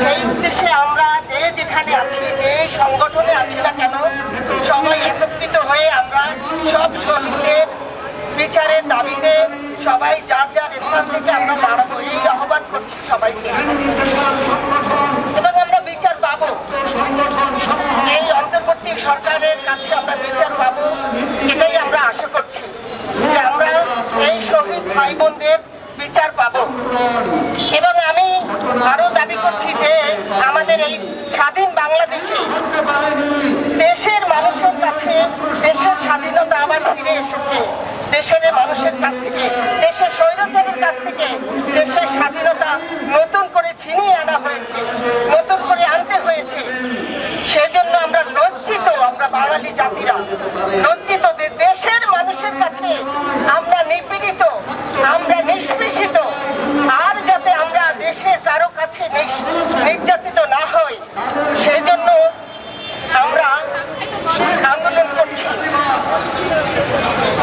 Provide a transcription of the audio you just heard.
সেই উদ্দেশ্যে আমরা যে যেখানে আছি না কেন, সবাই একত্রিত হয়ে আমরা সব শহীদদের বিচারের দাবিতে যার যার স্থান বিচার পাবো। এই অন্তর্বর্তী সরকারের কাছে আমরা বিচার পাবো, এটাই আমরা আশা করছি যে আমরা এই শহীদ ভাই বোনদের বিচার পাবো। এবং আরও দাবি করছি যে আমাদের এই স্বাধীন বাংলাদেশে দেশের মানুষের কাছে, দেশের স্বাধীনতা আবার ফিরে এসেছে। দেশের মানুষের কাছ থেকে, দেশের স্বৈরাচারের কাছ থেকে দেশের স্বাধীনতা নতুন করে ছিনিয়ে আনা হয়েছে, নতুন করে আনতে হয়েছে। সেজন্য আমরা লজ্জিত, আমরা বাঙালি জাতিরা লজ্জিত